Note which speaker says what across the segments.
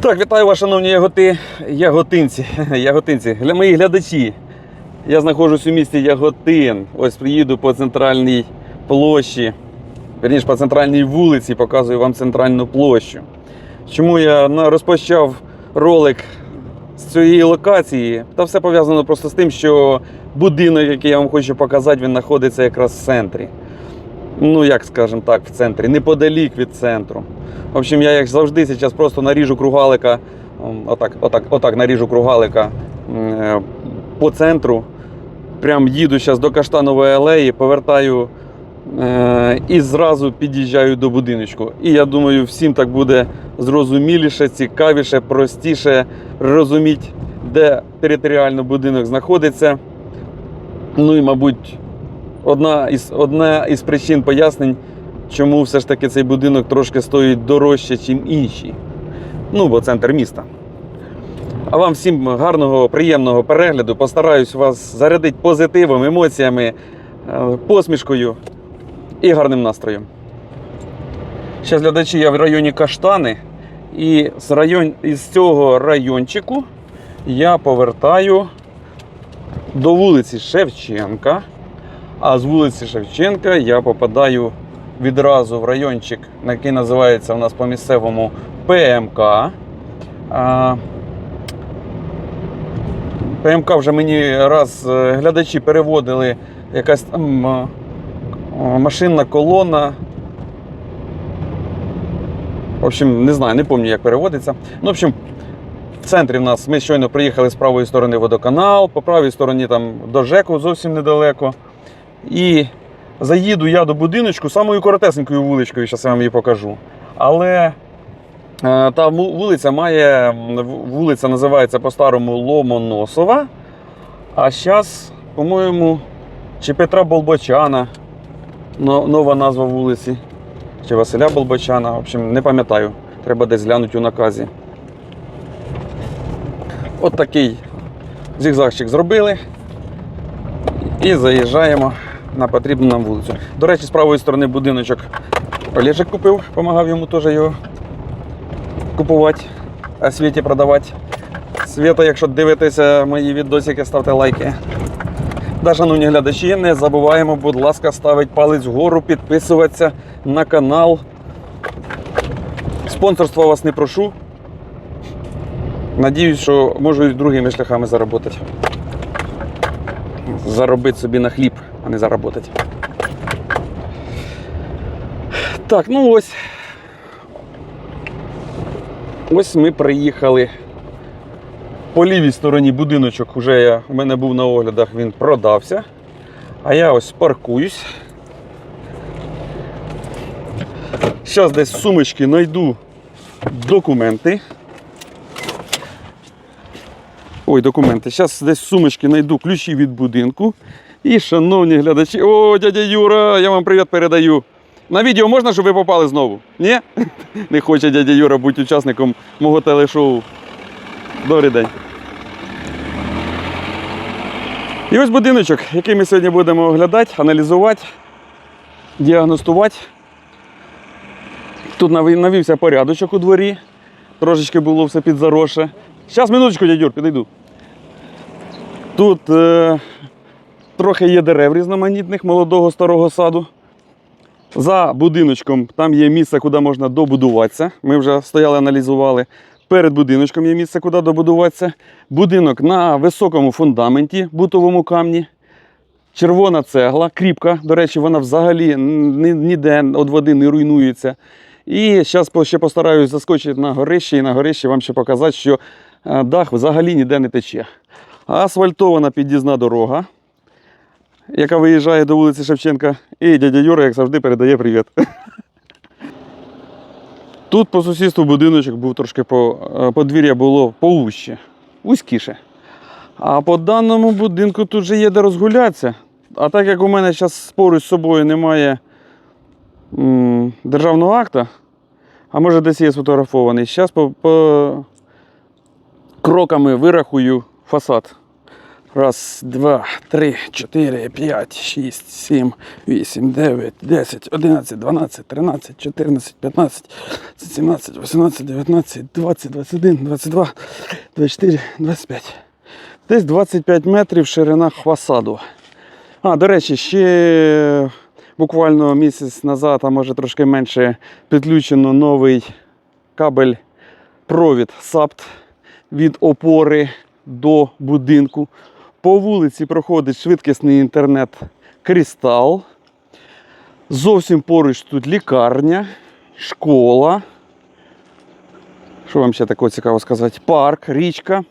Speaker 1: Так, вітаю вас, шановні яготи, яготинці, яготинці, для мої глядачі. Я знаходжусь у місті Яготин. Ось приїду по центральній площі, верніше по центральній вулиці, показую вам центральну площу. Чому я розпочав ролик з цієї локації? Та все пов'язано просто з тим, що будинок, який я вам хочу показати, він знаходиться якраз в центрі. Ну, як скажемо так, в центрі, неподалік від центру. В общем, я як завжди зараз просто наріжу кругалика, отак, отак, отак наріжу кругалика е, по центру. Прям їду зараз до Каштанової алеї, повертаю е, і зразу під'їжджаю до будиночку. І я думаю, всім так буде зрозуміліше, цікавіше, простіше розуміти, де територіально будинок знаходиться. Ну і, мабуть, одна із, одна із причин пояснень, чому все ж таки цей будинок трошки стоїть дорожче, ніж інші. Ну, бо центр міста. А вам всім гарного, приємного перегляду. Постараюсь вас зарядити позитивом, емоціями, е, посмішкою і гарним настроєм. Зараз глядачі, я в районі Каштани. І з, район, із цього райончику я повертаю до вулиці Шевченка. А з вулиці Шевченка я попадаю відразу в райончик, який називається у нас по місцевому ПМК. ПМК вже мені раз е, глядачі переводили якась там е, машинна колона. В общем, не знаю, не пам'ятаю, як переводиться. Ну, в общем, в центрі в нас ми щойно приїхали з правої сторони водоканал, по правій стороні там до ЖЕКу зовсім недалеко. І заїду я до будиночку самою коротесенькою вуличкою, зараз я вам її покажу. Але е, та вулиця має, вулиця називається по-старому Ломоносова. А зараз, по-моєму, чи Петра Болбочана, но- нова назва вулиці, чи Василя Болбочана. В общем, не пам'ятаю. Треба десь глянути у наказі. От такий зігзагчик зробили. І заїжджаємо на потрібну нам вулицю. До речі, з правої сторони будиночок Олежик купив, допомагав йому теж його купувати, а Світі продавати. Свята, якщо дивитеся мої відосики, ставте лайки. Да, шановні глядачі, не забуваємо, будь ласка, ставити палець вгору, підписуватися на канал. Спонсорства вас не прошу. Надіюсь, що можу і другими шляхами заробити заробити собі на хліб, а не заработати. Так, ну ось. Ось ми приїхали. По лівій стороні будиночок уже я, у мене був на оглядах, він продався. А я ось паркуюсь. Зараз десь з сумочки знайду документи. Ой, документи. Зараз десь в сумочки знайду ключі від будинку. І, шановні глядачі, о, дядя Юра, я вам привіт передаю. На відео можна, щоб ви попали знову? Ні? Не хоче дядя Юра бути учасником мого телешоу. Добрий день. І ось будиночок, який ми сьогодні будемо оглядати, аналізувати, діагностувати. Тут навівся порядочок у дворі. Трошечки було все підзароше. Зараз, минуточку, дядь Юр, підійду. Тут е, трохи є дерев різноманітних, молодого старого саду. За будиночком там є місце, куди можна добудуватися. Ми вже стояли, аналізували. Перед будиночком є місце, куди добудуватися. Будинок на високому фундаменті, бутовому камні. Червона цегла, кріпка. До речі, вона взагалі ніде від води не руйнується. І зараз ще постараюсь заскочити на горище і на горищі вам ще показати, що е, дах взагалі ніде не тече. Асфальтована під'їзна дорога, яка виїжджає до вулиці Шевченка. І дядя Юра, як завжди, передає привіт. Тут по сусідству будиночок був трошки по е, подвір'я було повуще, вузькіше. А по даному будинку тут же є де розгулятися. А так як у мене зараз поруч з собою немає м, державного акта, а може десь є сфотографований, зараз по, по кроками вирахую фасад. Раз, два, три, чотири, п'ять, шість, сім, вісім, дев'ять, десять, одинадцять, дванадцять, тринадцять, чотирнадцять, п'ятнадцять, сімнадцять, вісімнадцять, дев'ятнадцять, двадцять, двадцять один, двадцять два, двадцять чотири, двадцять п'ять. Десь 25 метрів ширина фасаду. А, до речі, ще буквально місяць назад, а може трошки менше, підключено новий кабель провід САПТ від опори до будинку. По вулиці проходить швидкісний інтернет Крістал. Зовсім поруч тут лікарня, школа. Що вам ще такого цікаво сказати? Парк, річка.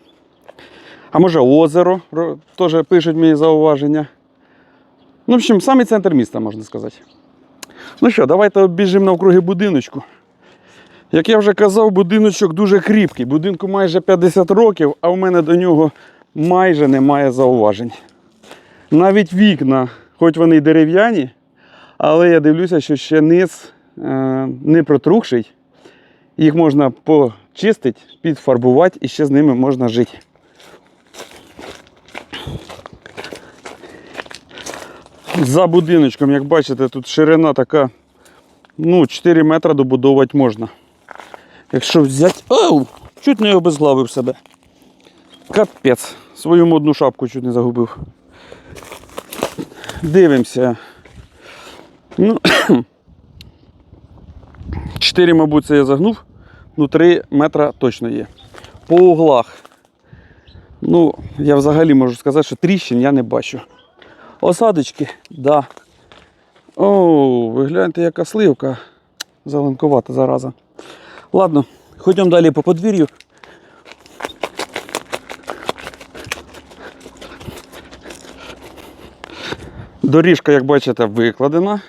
Speaker 1: А може озеро, теж пишуть мені зауваження. Ну, в общем, самий центр міста, можна сказати. Ну що, давайте обіжимо навкруги будиночку. Як я вже казав, будиночок дуже кріпкий. Будинку майже 50 років, а в мене до нього майже немає зауважень. Навіть вікна, хоч вони й дерев'яні, але я дивлюся, що ще низ е, не протрухший. Їх можна почистити, підфарбувати і ще з ними можна жити. За будиночком, як бачите, тут ширина така, ну, 4 метри добудовувати можна. Якщо взяти. Оу! Чуть не обезглавив себе. Капець. Свою модну шапку чуть не загубив. Дивимося. Ну, 4, мабуть, це я загнув. Ну, 3 метра точно є. По углах. Ну, я взагалі можу сказати, що тріщин я не бачу. Осадочки, да. О, ви гляньте, яка сливка. Зеленкувата зараза. Ладно, ходімо далі по подвір'ю. Доріжка, як бачите, викладена.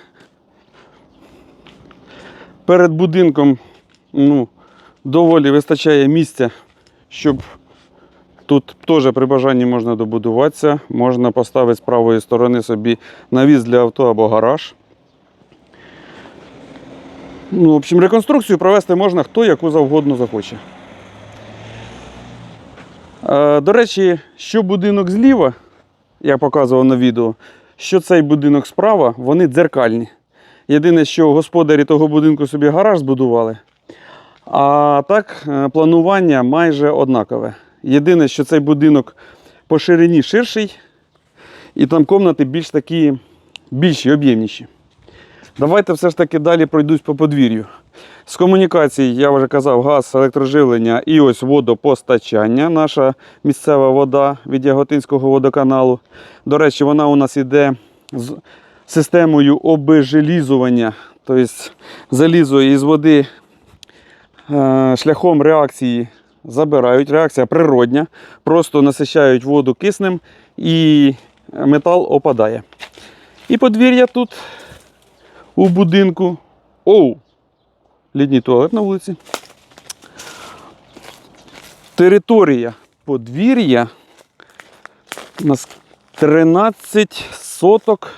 Speaker 1: Перед будинком ну, доволі вистачає місця, щоб тут теж при бажанні можна добудуватися. Можна поставити з правої сторони собі навіс для авто або гараж. Ну, в общем, реконструкцію провести можна хто яку завгодно захоче. Е, до речі, що будинок зліва, я показував на відео, що цей будинок справа, вони дзеркальні. Єдине, що господарі того будинку собі гараж збудували. А так, е, планування майже однакове. Єдине, що цей будинок по ширині ширший, і там комнати більш такі більші, об'ємніші. Давайте все ж таки далі пройдусь по подвір'ю. З комунікацій, я вже казав, газ, електроживлення і ось водопостачання. Наша місцева вода від Яготинського водоканалу. До речі, вона у нас йде з системою обезжелізування. Тобто залізо із води е, шляхом реакції забирають. Реакція природня. Просто насичають воду киснем і метал опадає. І подвір'я тут у будинку. Оу! Літній туалет на вулиці. Територія подвір'я у нас 13 соток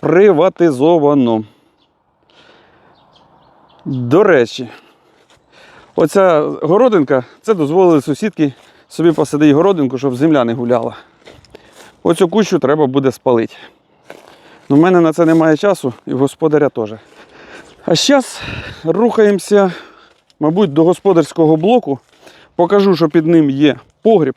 Speaker 1: приватизовано. До речі, оця городинка, це дозволили сусідки собі посадити городинку, щоб земля не гуляла. Оцю кущу треба буде спалити. У мене на це немає часу і господаря теж. А зараз рухаємося, мабуть, до господарського блоку. Покажу, що під ним є погріб.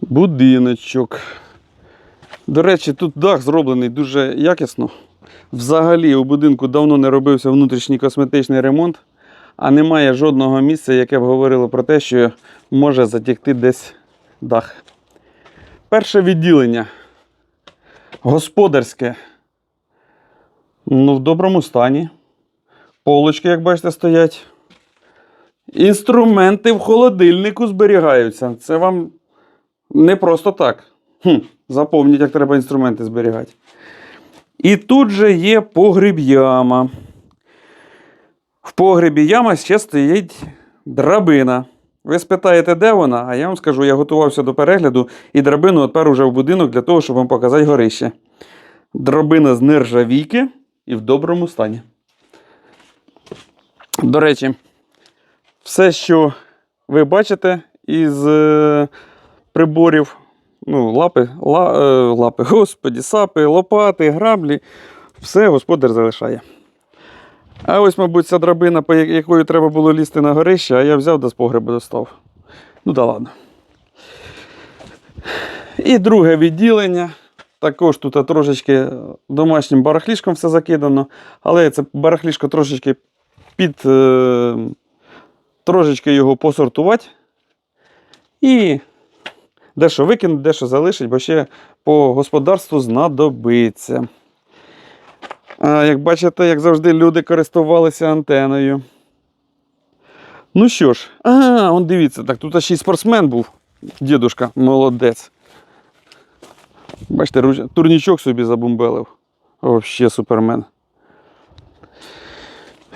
Speaker 1: Будиночок. До речі, тут дах зроблений дуже якісно. Взагалі у будинку давно не робився внутрішній косметичний ремонт, а немає жодного місця, яке б говорило про те, що може затікти десь дах. Перше відділення. Господарське. Ну, в доброму стані. Полочки, як бачите, стоять. Інструменти в холодильнику зберігаються. Це вам не просто так. Хм, запомніть, як треба інструменти зберігати. І тут же є погріб яма. В погребі яма ще стоїть драбина. Ви спитаєте, де вона, а я вам скажу, я готувався до перегляду і драбину отпер уже в будинок для того, щоб вам показати горище. Драбина з нержавійки і в доброму стані. До речі, все, що ви бачите із е, приборів, ну, лапи, ла, е, лапи, господі, сапи, лопати, граблі, все господар залишає. А ось, мабуть, ця драбина, по якою треба було лізти на горище, а я взяв да з погреба достав. Ну да ладно. І друге відділення. Також тут трошечки домашнім барахлішком все закидано, але це барахлішко трошечки під. Е, трошечки його посортувати. І дещо викинути, дещо залишить, бо ще по господарству знадобиться. Як бачите, як завжди, люди користувалися антеною. Ну що ж, а, он дивіться, так тут ще й спортсмен був. Дідушка, молодець. Бачите, турнічок собі забумбелив. Вообще супермен.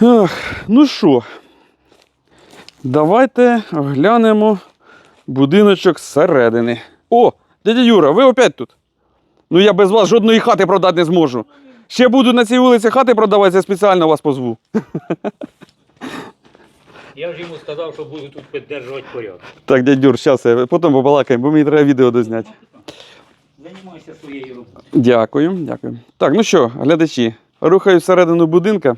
Speaker 1: Ах, ну що, давайте глянемо будиночок зсередини. О, дядя Юра, ви опять тут? Ну я без вас жодної хати продати не зможу. Ще буду на цій вулиці хати продавати, я спеціально вас позву.
Speaker 2: Я вже йому сказав, що буду тут підтримувати порядок.
Speaker 1: Так, дядь Юр, зараз потім побалакаємо, бо мені треба відео дозняти.
Speaker 2: Займайся своєю роботою.
Speaker 1: Дякую, дякую. Так, ну що, глядачі, рухаю всередину будинка.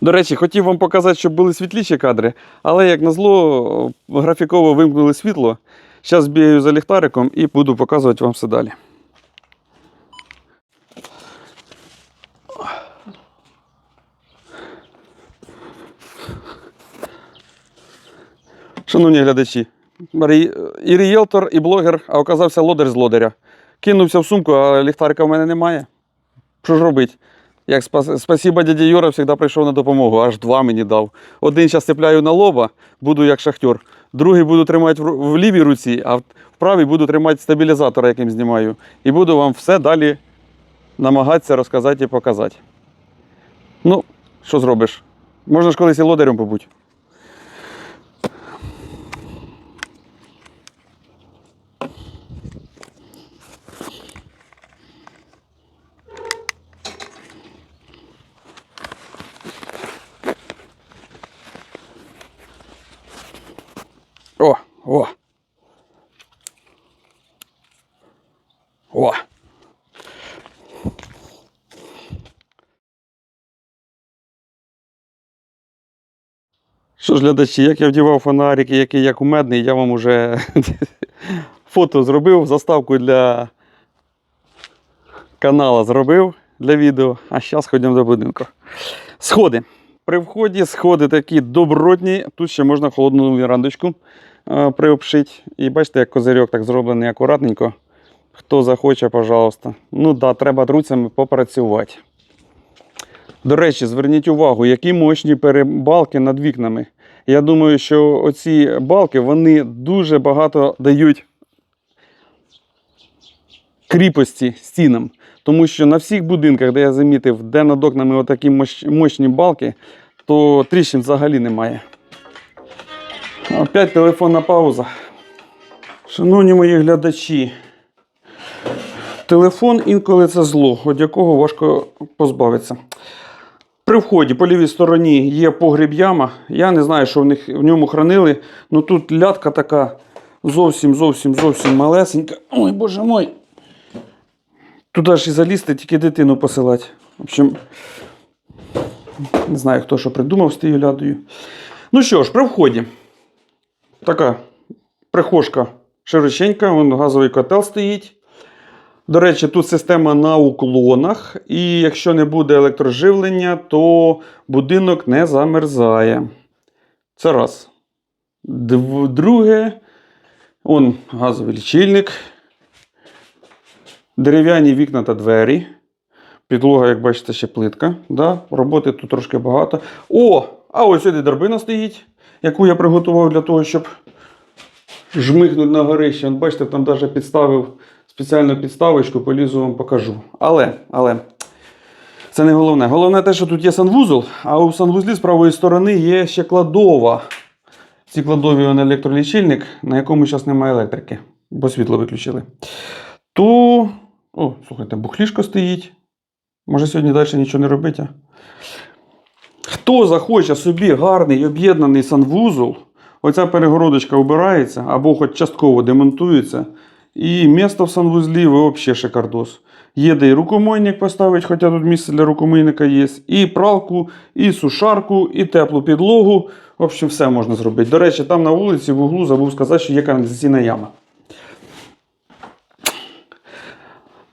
Speaker 1: До речі, хотів вам показати, щоб були світліші кадри, але як назло, графіково вимкнули світло. Зараз бігаю за ліхтариком і буду показувати вам все далі. Шановні глядачі, і рієлтор, і блогер, а оказався лодер з лодеря. Кинувся в сумку, а ліхтарика в мене немає. Що ж робити? Як спас... спасіба дяді Юра завжди прийшов на допомогу, аж два мені дав. Один зараз цепляю на лоба, буду як шахтер. Другий буду тримати в, лівій руці, а в правій буду тримати стабілізатора, яким знімаю. І буду вам все далі намагатися розказати і показати. Ну, що зробиш? Можна ж колись і лодерем побути. О, о. Що ж, глядачі, як я вдівав фонарик, який як умедний, я вам уже фото зробив, заставку для канала зробив для відео. А зараз ходимо до будинку. Сходи. При вході сходи такі добротні. Тут ще можна холодну вірандочку е, приобшити. І бачите, як козирьок так зроблений акуратненько. Хто захоче, пожалуйста. Ну да, треба друцями попрацювати. До речі, зверніть увагу, які мощні перебалки над вікнами. Я думаю, що оці балки вони дуже багато дають кріпості стінам. Тому що на всіх будинках, де я замітив, де над окнами отакі мощні балки, то тріщин взагалі немає. Опять телефонна пауза. Шановні мої глядачі, телефон інколи це зло, від якого важко позбавитися. При вході по лівій стороні є погріб яма. Я не знаю, що в, них, в ньому хранили. Ну тут лятка така зовсім, зовсім, зовсім малесенька. Ой, боже мой. Туди ж і залізти, тільки дитину посилати. В общем, не знаю, хто що придумав з тією лядою. Ну що ж, при вході. Така прихожка широченька, вон газовий котел стоїть. До речі, тут система на уклонах, і якщо не буде електроживлення, то будинок не замерзає. Це раз. Друге, он газовий лічильник, дерев'яні вікна та двері. Підлога, як бачите, ще плитка. Да? Роботи тут трошки багато. О! А ось сюди драбина стоїть, яку я приготував для того, щоб жмихнути на горище. От бачите, там навіть підставив спеціальну підставочку, полізу вам покажу. Але, але. Це не головне. Головне те, що тут є санвузол, а у санвузлі з правої сторони є ще кладова. ці кладові он електролічильник, на якому зараз немає електрики, бо світло виключили. То. О, слухайте, бухлішко стоїть. Може сьогодні далі нічого не робити. Хто захоче собі гарний об'єднаний санвузол, оця перегородочка обирається або хоч частково демонтується. І місто в санвузлі взагалі шикардос. Є де і рукомийник поставити, хоча тут місце для рукомийника є, і пралку, і сушарку, і теплу підлогу. В общем, все можна зробити. До речі, там на вулиці в углу забув сказати, що є каналізаційна яма.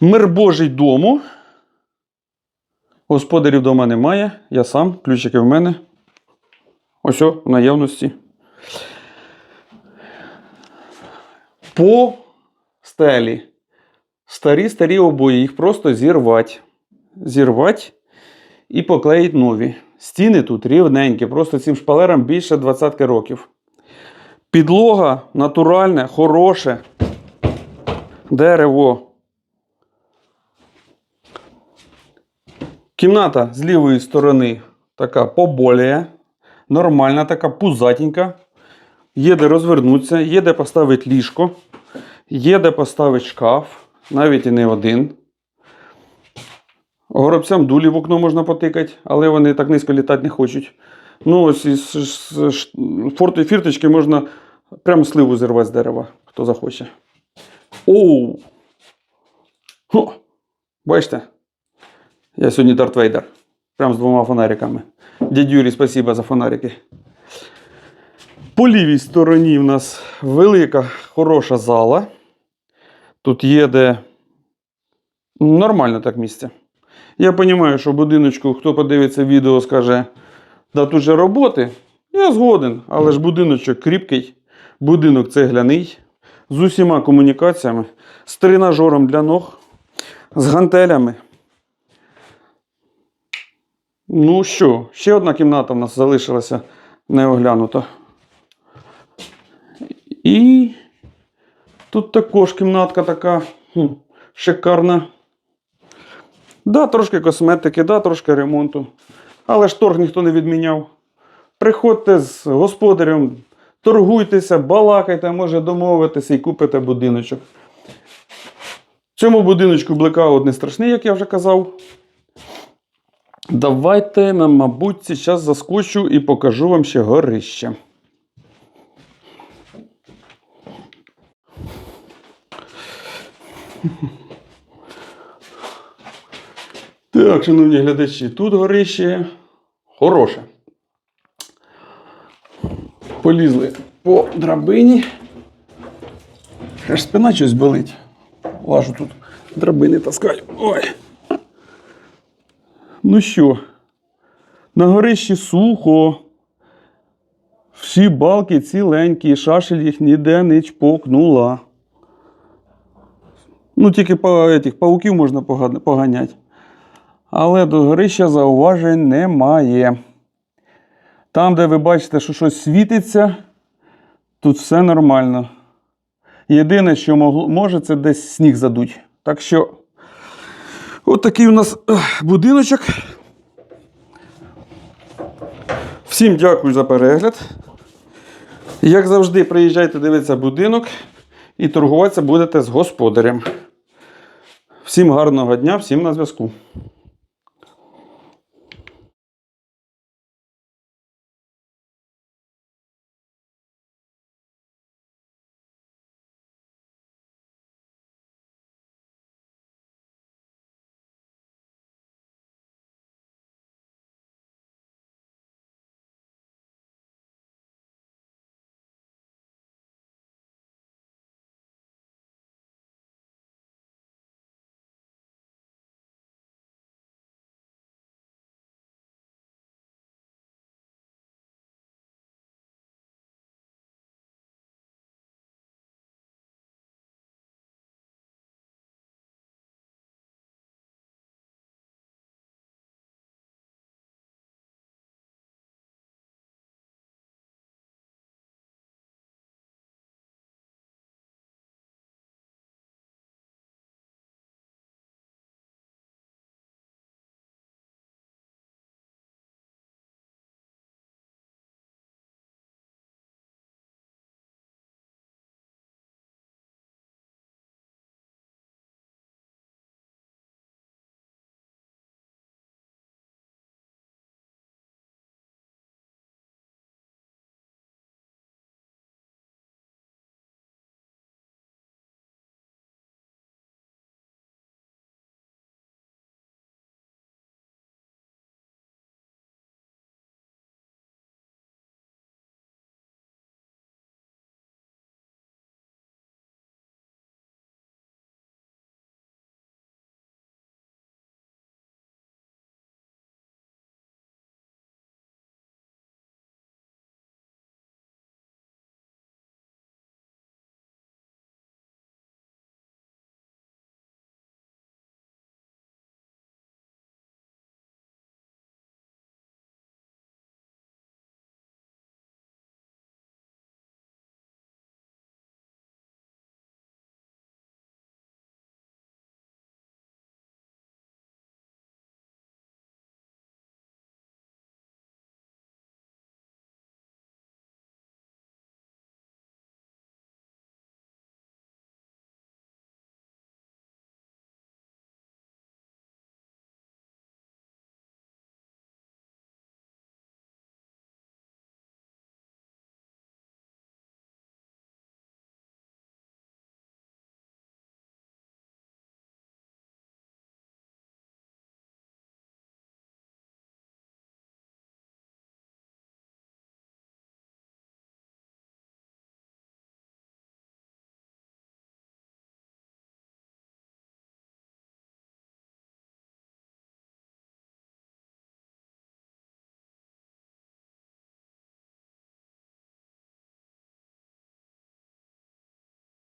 Speaker 1: Мир Божий дому. Господарів вдома немає. Я сам, ключики в мене. Ось о, в наявності. По стелі. Старі старі обої, їх просто зірвати. Зірвати і поклеїти нові. Стіни тут рівненькі, просто цим шпалерам більше 20 років. Підлога натуральне, хороше. Дерево. Кімната з лівої сторони така поболіє, нормальна, така пузатенька. Є де розвернутися, є де поставити ліжко, є де поставити шкаф, навіть і не один. Горобцям дулі в окно можна потикати, але вони так низько літати не хочуть. Ну, ось із форти фірточки можна прямо сливу зірвати з дерева, хто захоче. Оу! Хо! Бачите? Я сьогодні Дарт Вейдер. Прям з двома фонариками. Дядь Юрій, спасибо за фонарики. По лівій стороні в нас велика, хороша зала. Тут є де нормально так місце. Я розумію, що в будиночку, хто подивиться відео, скаже, да тут же роботи. Я згоден, але ж будиночок кріпкий, будинок цегляний, з усіма комунікаціями, з тренажером для ног, з гантелями. Ну що, ще одна кімната в нас залишилася неоглянута. І тут також кімнатка така хм, шикарна. Да, трошки косметики, да, трошки ремонту. Але ж торг ніхто не відміняв. Приходьте з господарем, торгуйтеся, балакайте, може домовитися і купите будиночок. Цьому будиночку блекаут не страшний, як я вже казав. Давайте, мабуть, зараз заскочу і покажу вам ще горище. Так, шановні глядачі, тут горище хороше. Полізли по драбині. Аж спина щось болить. Лажу тут драбини таскаю. Ой. Ну що, на горищі сухо. Всі балки ціленькі, шашель їх ніде не чпокнула. Ну, тільки этих, пауків можна поганяти. Але до горища зауважень немає. Там, де ви бачите, що щось світиться, тут все нормально. Єдине, що може, це десь сніг задуть. Так що, от такий у нас будиночок. Всім дякую за перегляд. Як завжди, приїжджайте дивитися будинок і торгуватися будете з господарем. Всім гарного дня, всім на зв'язку.